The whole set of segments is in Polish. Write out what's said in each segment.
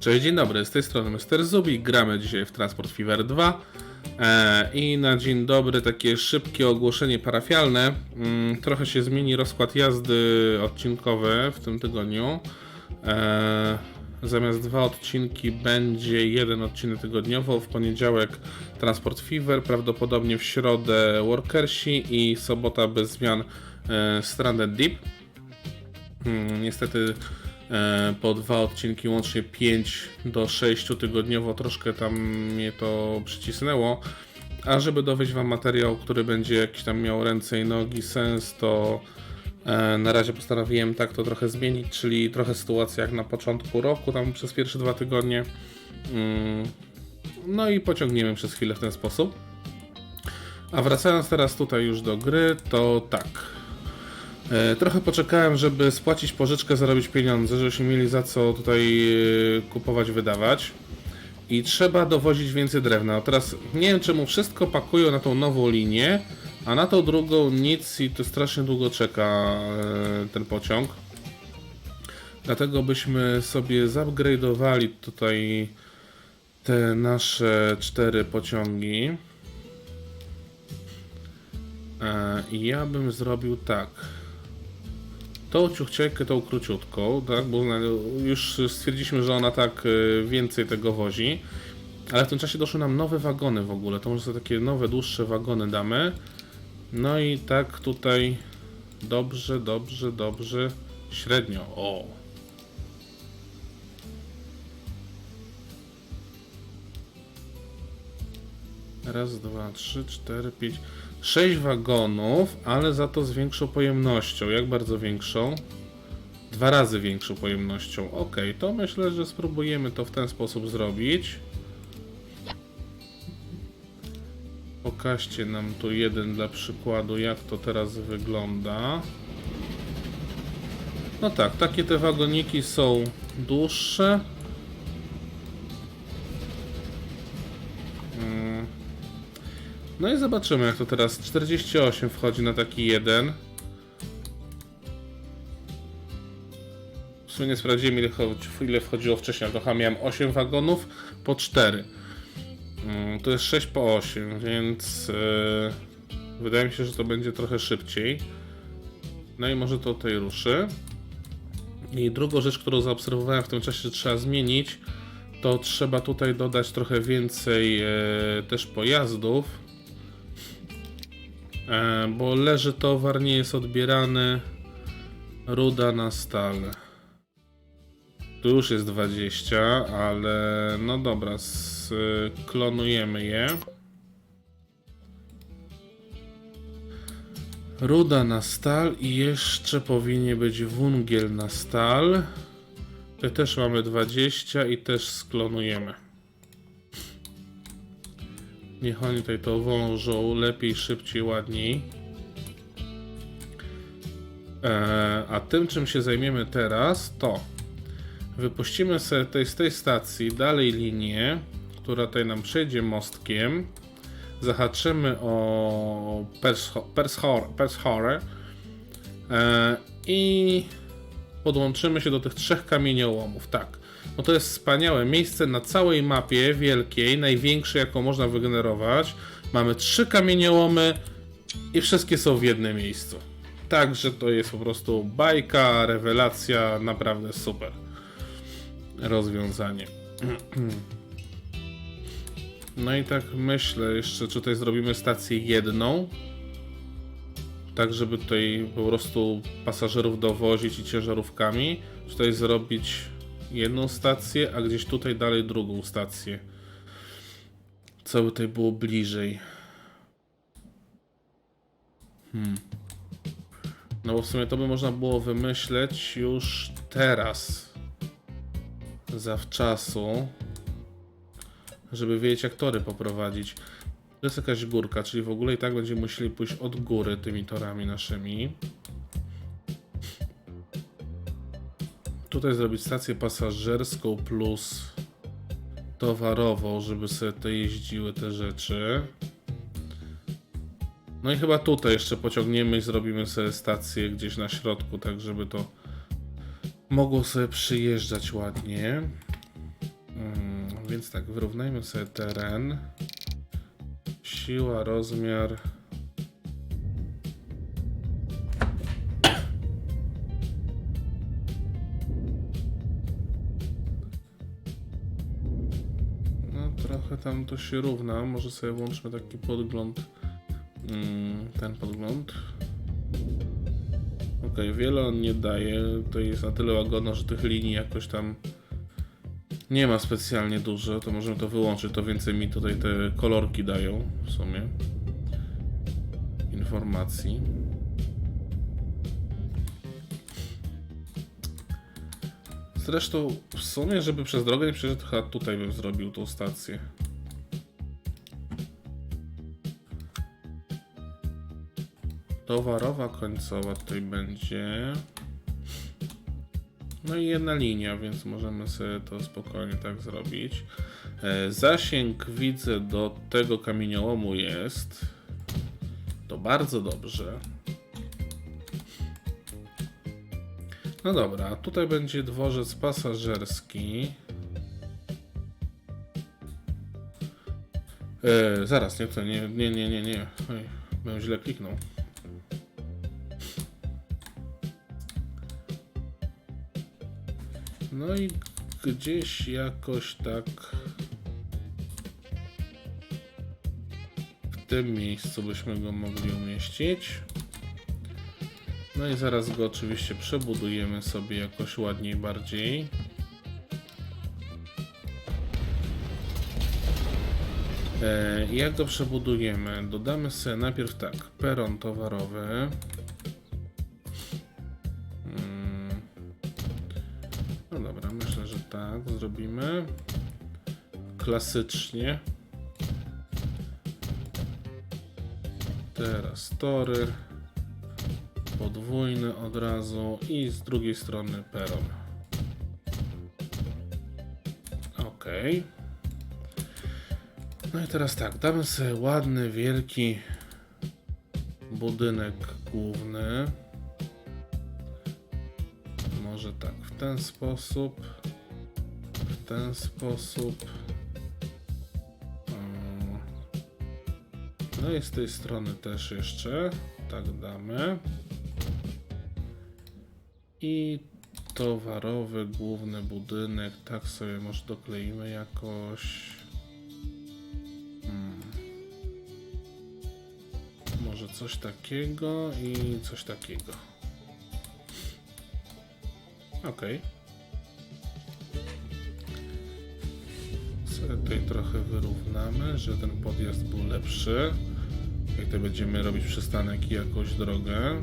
Cześć, dzień dobry, z tej strony Mr. Zubi, gramy dzisiaj w Transport Fever 2 e, i na dzień dobry takie szybkie ogłoszenie parafialne. Mm, trochę się zmieni rozkład jazdy odcinkowy w tym tygodniu. E, zamiast dwa odcinki będzie jeden odcinek tygodniowo, w poniedziałek Transport Fever, prawdopodobnie w środę Workersi i sobota bez zmian e, Stranded Deep. Mm, Niestety po dwa odcinki, łącznie 5 do 6 tygodniowo, troszkę tam mnie to przycisnęło. A żeby dowieść Wam materiał, który będzie jakiś tam miał ręce i nogi, sens, to e, na razie postanowiłem tak to trochę zmienić, czyli trochę sytuacja jak na początku roku, tam przez pierwsze dwa tygodnie. Mm, No i pociągniemy przez chwilę w ten sposób. A wracając teraz tutaj już do gry, to tak. E, Trochę poczekałem, żeby spłacić pożyczkę, zarobić pieniądze, żebyśmy mieli za co tutaj e, kupować, wydawać. I trzeba dowozić więcej drewna. Teraz nie wiem, czemu wszystko pakują na tą nową linię, a na tą drugą nic i to strasznie długo czeka e, ten pociąg. Dlatego byśmy sobie zupgrade'owali tutaj te nasze cztery pociągi. Ja bym zrobił tak. Tą ciuchciejkę, tą króciutką, tak, bo już stwierdziliśmy, że ona tak y, więcej tego wozi. Ale w tym czasie doszły nam nowe wagony w ogóle. To może sobie takie nowe, dłuższe wagony damy. No i tak tutaj dobrze, dobrze, dobrze, średnio. O! Raz, dwa, trzy, cztery, pięć. Sześć wagonów, ale za to z większą pojemnością. Jak bardzo większą? Dwa razy większą pojemnością. Ok, to myślę, że spróbujemy to w ten sposób zrobić. Pokażcie nam tu jeden dla przykładu, jak to teraz wygląda. No tak, takie te wagoniki są dłuższe. No i zobaczymy, jak to teraz. 48 wchodzi na taki jeden. W sumie nie sprawdziłem, ile, ile wchodziło wcześniej. chyba miałem 8 wagonów po 4. Mm, To jest 6 po 8, więc yy, wydaje mi się, że to będzie trochę szybciej. No i może to tutaj ruszy. I drugą rzecz, którą zaobserwowałem w tym czasie, że trzeba zmienić, to trzeba tutaj dodać trochę więcej e, też pojazdów. E, bo leży towar, nie jest odbierany. Ruda na stal. Tu już jest 20, ale no dobra, sklonujemy je. Ruda na stal i jeszcze powinien być wungiel na stal. Te też mamy 20 i też sklonujemy. Niech oni tutaj to wążą lepiej, szybciej, ładniej. Eee, a tym, czym się zajmiemy teraz, to wypuścimy sobie tej, z tej stacji dalej linię, która tutaj nam przejdzie mostkiem. Zahaczymy o Pershore, eee, i podłączymy się do tych trzech kamieniołomów. Tak. No to jest wspaniałe miejsce na całej mapie wielkiej, największej jaką można wygenerować. Mamy trzy kamieniołomy i wszystkie są w jednym miejscu. Także to jest po prostu bajka, rewelacja, naprawdę super rozwiązanie. No i tak myślę jeszcze, czy tutaj zrobimy stację jedną, tak żeby tutaj po prostu pasażerów dowozić i ciężarówkami, czy tutaj zrobić jedną stację, a gdzieś tutaj dalej drugą stację. Co by tutaj było bliżej? Hmm. No bo w sumie to by można było wymyśleć już teraz. Zawczasu. Żeby wiedzieć jak tory poprowadzić. To jest jakaś górka, czyli w ogóle i tak będziemy musieli pójść od góry tymi torami naszymi. Tutaj zrobić stację pasażerską plus towarową, żeby sobie te jeździły te rzeczy. No i chyba tutaj jeszcze pociągniemy i zrobimy sobie stację gdzieś na środku, tak żeby to mogło sobie przyjeżdżać ładnie. Mm, więc tak, wyrównajmy sobie teren. Siła, rozmiar. Tam to się równa. Może sobie włączmy taki podgląd. Mm, ten podgląd. Okej, wiele on nie daje. To jest na tyle łagodno, że tych linii jakoś tam nie ma specjalnie dużo. To możemy to wyłączyć. To więcej mi tutaj te kolorki dają w sumie. Informacji. Zresztą w sumie, żeby przez drogę nie to chyba tutaj bym zrobił tą stację. Towarowa końcowa tutaj będzie. No i jedna linia, więc możemy sobie to spokojnie tak zrobić. E, Zasięg widzę do tego kamieniołomu jest. To bardzo dobrze. No dobra, tutaj będzie dworzec pasażerski. E, zaraz, nie to, nie, nie, nie, nie, nie. Oj, bym źle kliknął. No i gdzieś jakoś tak w tym miejscu byśmy go mogli umieścić. No i zaraz go oczywiście przebudujemy sobie jakoś ładniej bardziej. E, Jak go przebudujemy? Dodamy sobie najpierw tak, peron towarowy. Zrobimy. Klasycznie. Teraz tory. Podwójny od razu i z drugiej strony peron. Ok. No i teraz tak, damy sobie ładny, wielki budynek główny. Może tak, w ten sposób. Ten sposób. No i z tej strony też jeszcze. Tak damy. I towarowy główny budynek. Tak sobie może dokleimy jakoś. Hmm. Może coś takiego i coś takiego. Okej. Sobie tutaj trochę wyrównamy, że ten podjazd był lepszy. Jak to będziemy robić przystanek i jakąś drogę.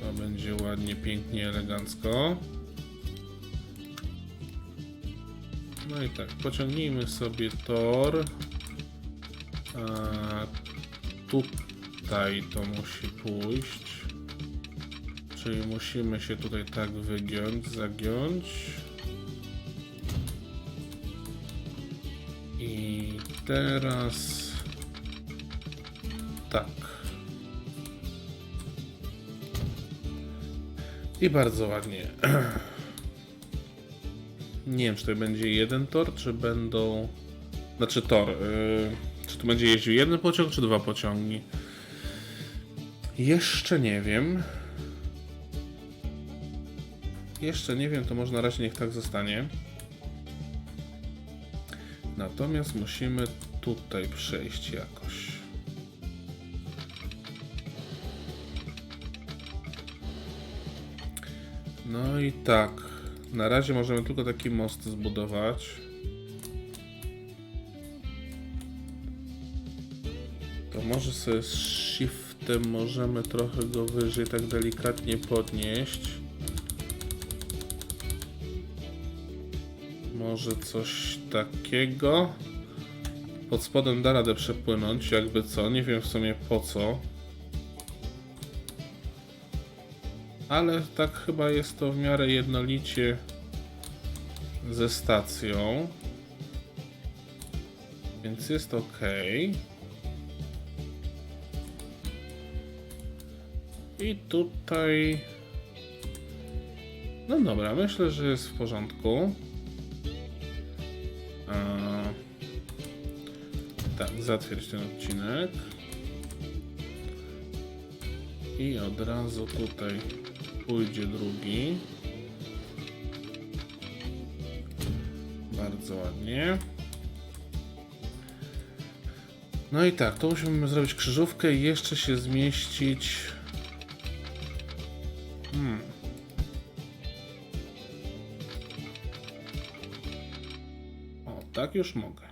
To będzie ładnie, pięknie, elegancko. No i tak, pociągnijmy sobie tor. A tutaj to musi pójść. Czyli musimy się tutaj tak wygiąć, zagiąć. I teraz tak. I bardzo ładnie. Nie wiem, czy to będzie jeden tor, czy będą. Znaczy tor. Yy, czy tu będzie jeździł jeden pociąg, czy dwa pociągi? Jeszcze nie wiem. Jeszcze nie wiem, to może na razie niech tak zostanie. Natomiast musimy tutaj przejść jakoś. No i tak. Na razie możemy tylko taki most zbudować. To może sobie z shiftem możemy trochę go wyżej tak delikatnie podnieść. Może coś takiego. Pod spodem da radę przepłynąć, jakby co. Nie wiem w sumie po co. Ale tak chyba jest to w miarę jednolicie ze stacją. Więc jest ok. I tutaj No dobra, myślę, że jest w porządku. Zatwierdź ten odcinek. I od razu tutaj pójdzie drugi. Bardzo ładnie. No i tak, to musimy zrobić krzyżówkę i jeszcze się zmieścić. Hmm. O, tak już mogę.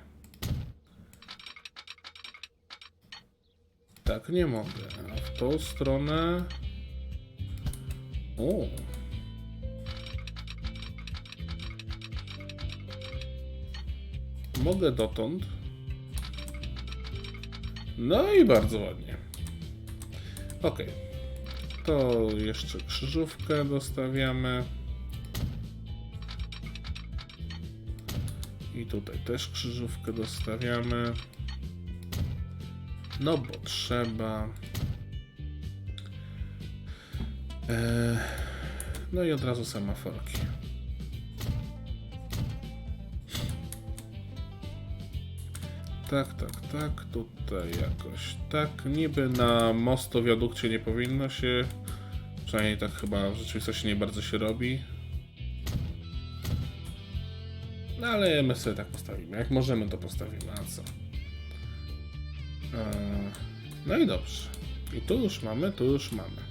Tak nie mogę. A w tą stronę. O. Mogę dotąd. No i bardzo ładnie. Ok. To jeszcze krzyżówkę dostawiamy. I tutaj też krzyżówkę dostawiamy. No bo trzeba. E, no i od razu semaforki. Tak, tak, tak, tutaj jakoś tak. Niby na mosto wiadukcie nie powinno się. Przynajmniej tak chyba w rzeczywistości nie bardzo się robi. No ale my sobie tak postawimy. Jak możemy, to postawimy. A co? Eee, No i dobrze. I tu już mamy, tu już mamy.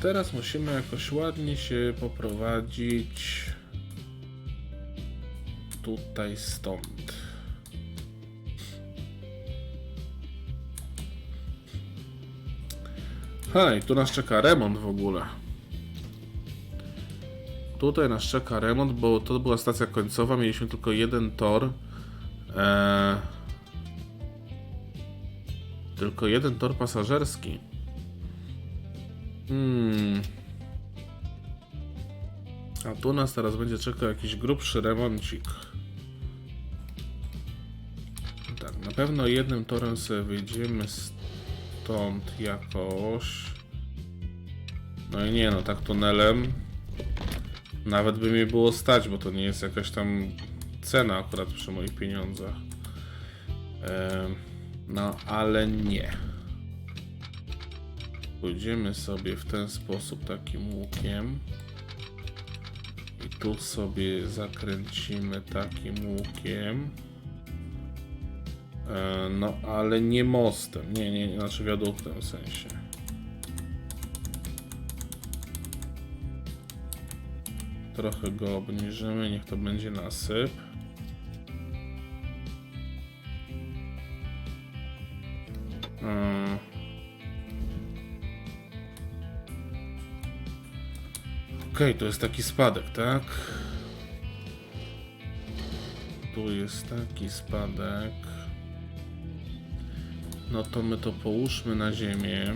Teraz musimy jakoś ładnie się poprowadzić tutaj stąd. Hej, tu nas czeka remont w ogóle. Tutaj nas czeka remont, bo to była stacja końcowa, mieliśmy tylko jeden tor. Eee, tylko jeden tor pasażerski. Hmm. A tu nas teraz będzie czekał jakiś grubszy remoncik. Tak, na pewno jednym torem sobie wyjdziemy stąd jakoś. No i nie no, tak tunelem. Nawet by mi było stać, bo to nie jest jakaś tam cena akurat przy moich pieniądzach. Em, no, ale nie. Pójdziemy sobie w ten sposób takim łukiem. I tu sobie zakręcimy takim łukiem. E, No, ale nie mostem. Nie, nie, znaczy wiaduktem w sensie. Trochę go obniżymy, niech to będzie nasyp. Mm. Okej, to jest taki spadek, tak? Tu jest taki spadek. No to my to połóżmy na ziemię.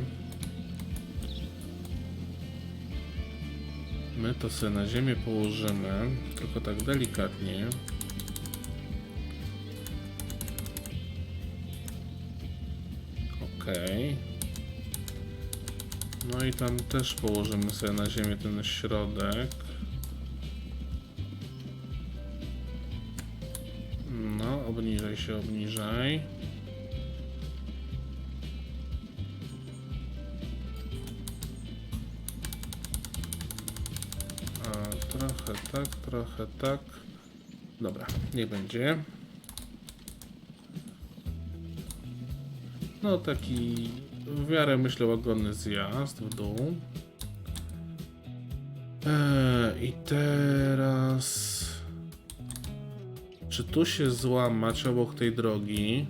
My to sobie na ziemię położymy, tylko tak delikatnie. Okej. No i tam też położymy sobie na ziemię ten środek. No, obniżaj się, obniżaj. A, trochę tak, trochę tak. Dobra, niech będzie. No taki w miarę myślę łagodny zjazd w dół. Eee, I teraz... Czy tu się złamać obok tej drogi?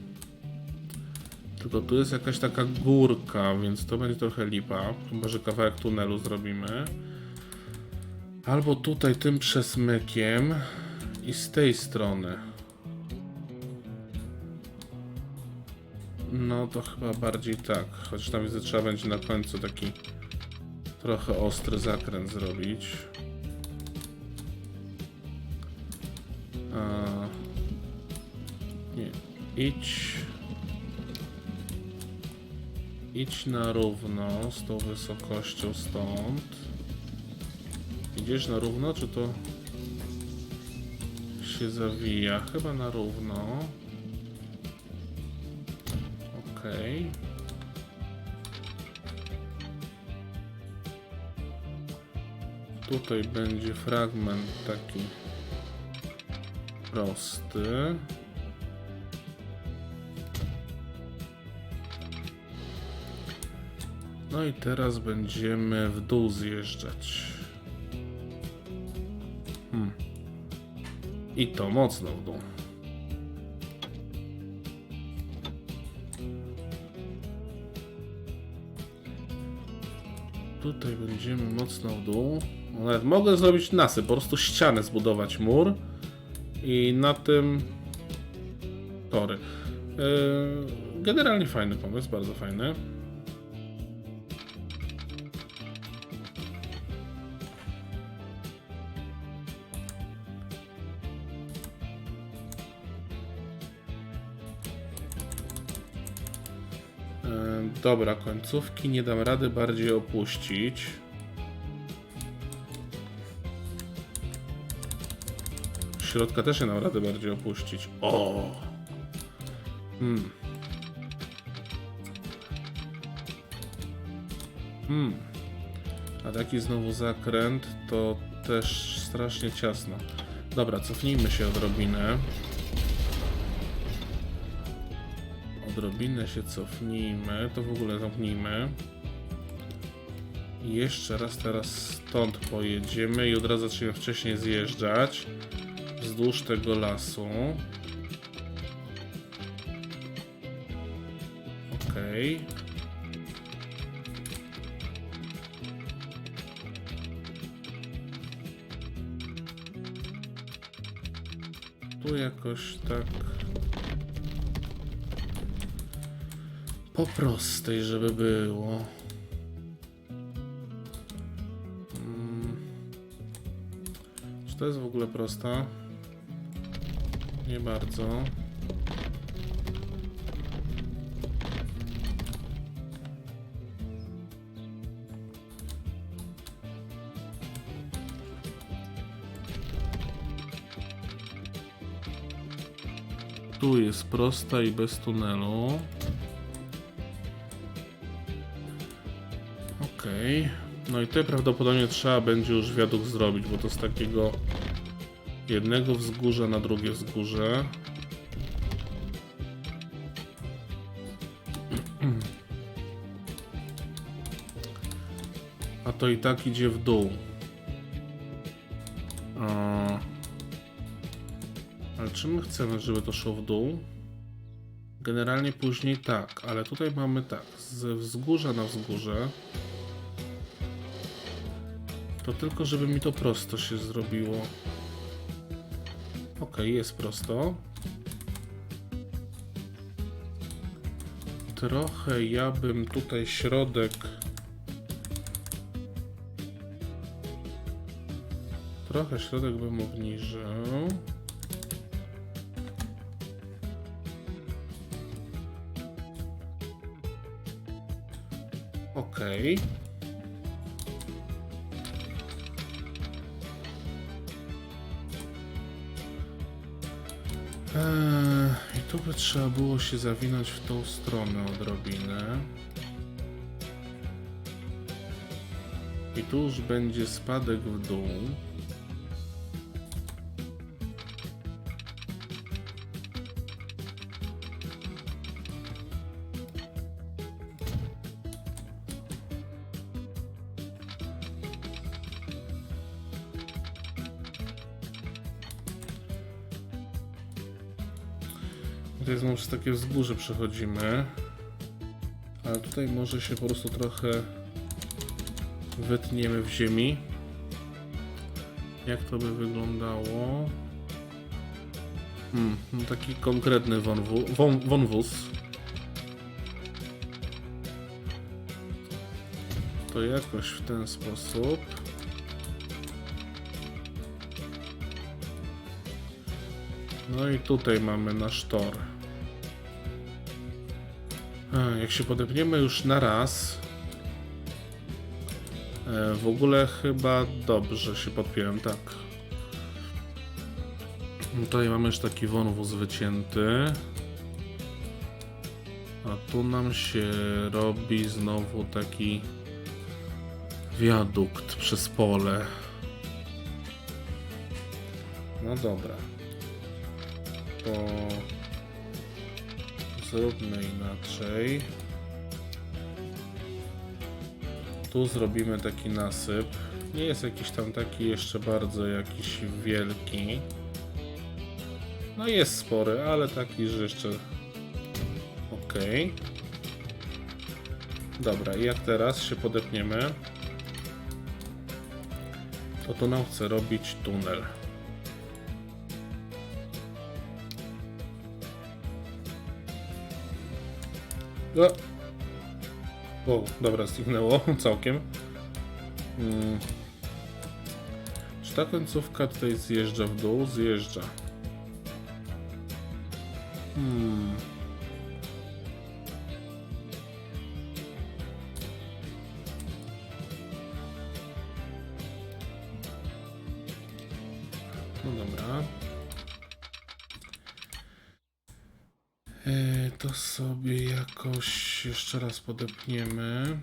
Tylko tu jest jakaś taka górka, więc to będzie trochę lipa. Chyba, że kawałek tunelu zrobimy. Albo tutaj tym przesmykiem i z tej strony. No to chyba bardziej tak, choć tam widzę trzeba będzie na końcu taki trochę ostry zakręt zrobić. Nie, idź. Idź na równo z tą wysokością stąd. idziesz na równo, czy to się zawija? Chyba na równo. Okej. Tutaj będzie fragment taki prosty. No i teraz będziemy w dół zjeżdżać. Hmm. I to mocno w dół. Tutaj będziemy mocno w dół. No, Nawet mogę zrobić nasyp, po prostu ścianę zbudować mur i na tym tory. Yy, generalnie fajny pomysł, bardzo fajny. Dobra, końcówki nie dam rady bardziej opuścić. Środka też nie dam rady bardziej opuścić. O! Hmm. Hmm. A taki znowu zakręt to też strasznie ciasno. Dobra, cofnijmy się odrobinę. Odrobinę się cofnijmy, to w ogóle zamknijmy. I jeszcze raz teraz stąd pojedziemy i od razu zaczniemy wcześniej zjeżdżać wzdłuż tego lasu. Okej. Tu jakoś tak po prostej, żeby było. Mm. Czy to jest w ogóle prosta? Nie bardzo. Tu jest prosta i bez tunelu. No i tutaj prawdopodobnie trzeba będzie już wiadukt zrobić, bo to z takiego jednego wzgórza na drugie wzgórze. A to i tak idzie w dół. Ale czy my chcemy, żeby to szło w dół? Generalnie później tak, ale tutaj mamy tak, ze wzgórza na wzgórze. To tylko, żeby mi to prosto się zrobiło. Ok, jest prosto. Trochę ja bym tutaj środek. Trochę środek bym obniżył. Okej. Eee, I tu by trzeba było się zawinąć w tą stronę odrobinę. I tu już będzie spadek w dół. Takie wzgórze przechodzimy. Ale tutaj może się po prostu trochę wytniemy w ziemi. Jak to by wyglądało? Hmm, no taki konkretny wąwóz. To jakoś w ten sposób. No i tutaj mamy nasz tor. A, jak się podepniemy już na raz, E, w ogóle chyba dobrze się podpiąłem, tak. Tutaj mamy już taki wąwóz wycięty. A tu nam się robi znowu taki wiadukt przez pole. No dobra. To zróbmy inaczej. Tu zrobimy taki nasyp. Nie jest jakiś tam taki jeszcze bardzo jakiś wielki. No jest spory, ale taki, że jeszcze ok. Dobra, i jak teraz się podepniemy, to tu nam chce robić tunel. O, o dobra, zniknęło całkiem. Mm. Czy ta końcówka tutaj zjeżdża w dół? Zjeżdża. Hmm. To sobie jakoś jeszcze raz podepniemy.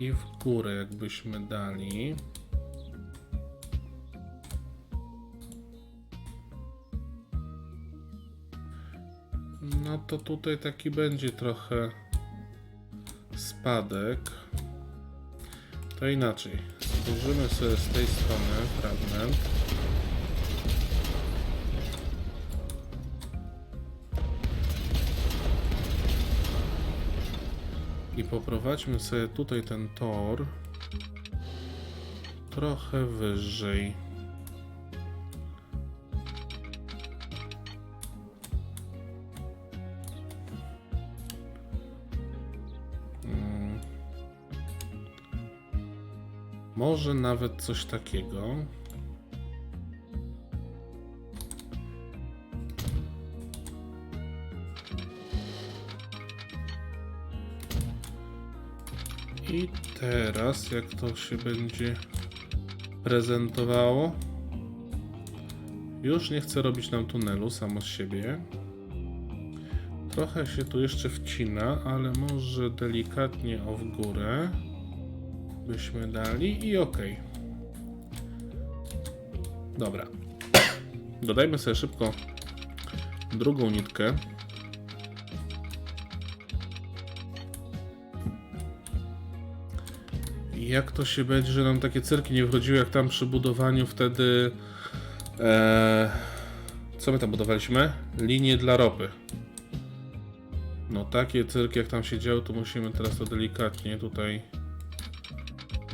I w górę jakbyśmy dali. No to tutaj taki będzie trochę spadek. To inaczej. Złożymy sobie z tej strony fragment. I poprowadźmy sobie tutaj ten tor trochę wyżej. Mm. Może nawet coś takiego. I teraz, jak to się będzie prezentowało, już nie chcę robić nam tunelu samo z siebie. Trochę się tu jeszcze wcina, ale może delikatnie o w górę byśmy dali i ok. Dobra. Dodajmy sobie szybko drugą nitkę. Jak to się będzie, że nam takie cyrki nie wchodziły jak tam przy budowaniu wtedy... E, co my tam budowaliśmy? Linie dla ropy. No takie cyrki jak tam się działy, to musimy teraz to delikatnie tutaj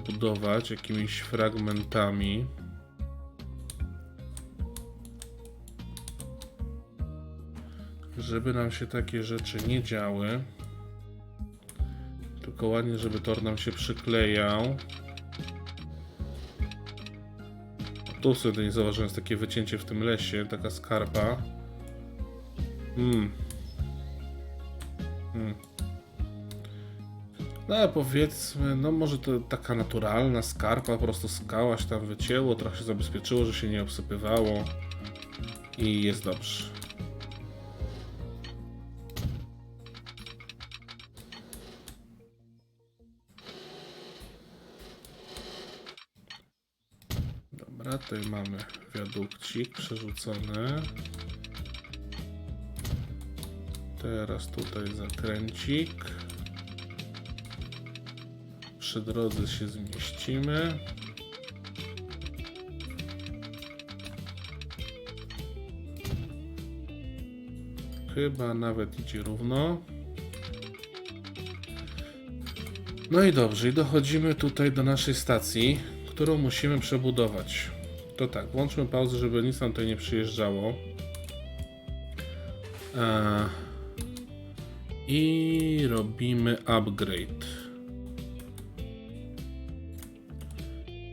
budować jakimiś fragmentami. Żeby nam się takie rzeczy nie działy. Tylko żeby tor nam się przyklejał. Tu sobie nie zauważyłem, jest takie wycięcie w tym lesie, taka skarpa. Hmm. Hmm. No ale powiedzmy, no może to taka naturalna skarpa, po prostu skała się tam wycięło, trochę się zabezpieczyło, że się nie obsypywało i jest dobrze. Dobra, tutaj mamy wiadukcik przerzucony. Teraz tutaj zakręcik. Przy drodze się zmieścimy. Chyba nawet idzie równo. No i dobrze, i dochodzimy tutaj do naszej stacji, którą musimy przebudować. To tak, włączmy pauzę, żeby nic nam tutaj nie przyjeżdżało. Eee, I robimy upgrade.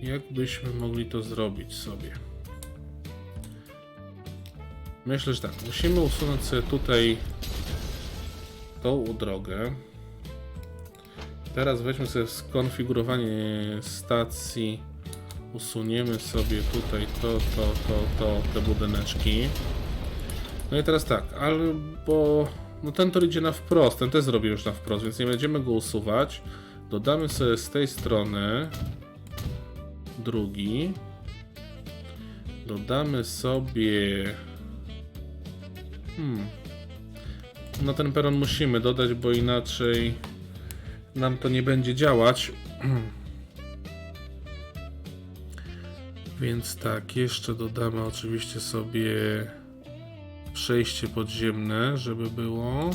Jak byśmy mogli to zrobić sobie? Myślę, że tak, musimy usunąć sobie tutaj tą drogę. Teraz weźmy sobie skonfigurowanie stacji. Usuniemy sobie tutaj to, to, to, to, te budyneczki. No i teraz tak, albo... No ten tor idzie na wprost, ten też zrobię już na wprost, więc nie będziemy go usuwać. Dodamy sobie z tej strony drugi. Dodamy sobie... Hmm. No ten peron musimy dodać, bo inaczej nam to nie będzie działać. Więc tak, jeszcze dodamy oczywiście sobie przejście podziemne, żeby było.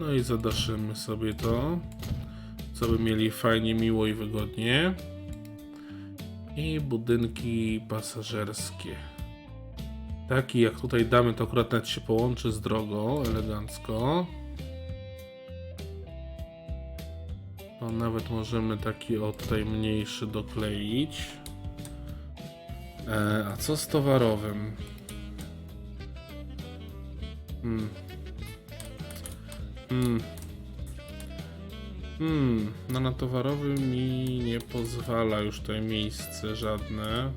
No i zadaszymy sobie to, co by mieli fajnie, miło i wygodnie. I budynki pasażerskie. Taki jak tutaj damy, to akurat nawet się połączy z drogą elegancko. Nawet możemy taki o tutaj mniejszy dokleić. E, a co z towarowym? Hmm. Hmm. Hmm. No na towarowym mi nie pozwala już tutaj miejsce żadne.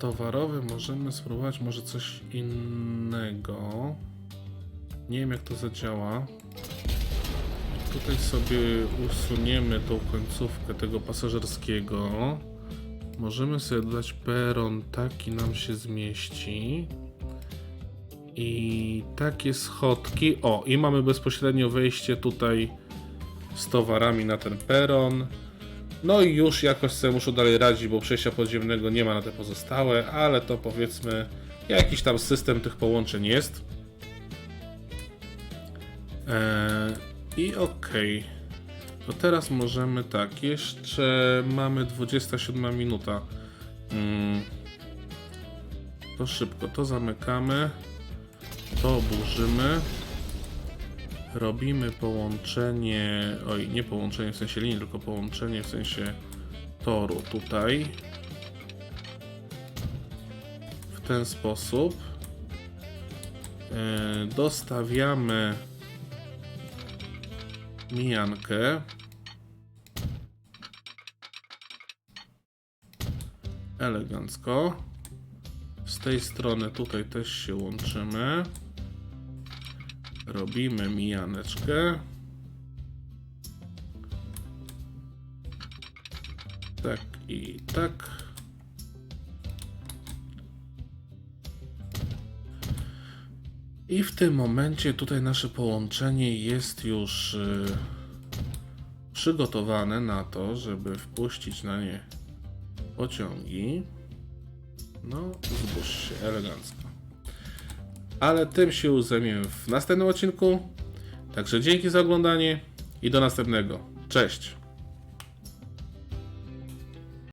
Towarowy możemy spróbować może coś innego. Nie wiem jak to zadziała. Tutaj sobie usuniemy tą końcówkę tego pasażerskiego. Możemy sobie dodać peron, taki nam się zmieści. I takie schodki. O, i mamy bezpośrednio wejście tutaj z towarami na ten peron. No i już jakoś sobie muszę dalej radzić, bo przejścia podziemnego nie ma na te pozostałe, ale to powiedzmy jakiś tam system tych połączeń jest. Eee, I okej. To teraz możemy tak, jeszcze mamy 27 minuta. Mm. To szybko, to zamykamy. To burzymy. Robimy połączenie, oj, nie połączenie w sensie linii, tylko połączenie w sensie toru tutaj. W ten sposób. E, dostawiamy mijankę. Elegancko. Z tej strony tutaj też się łączymy. Robimy mijaneczkę. Tak i tak. I w tym momencie tutaj nasze połączenie jest już y, przygotowane na to, żeby wpuścić na nie pociągi. No, zbóż się elegancko. Ale tym się zajmiemy w następnym odcinku. Także dzięki za oglądanie i do następnego. Cześć!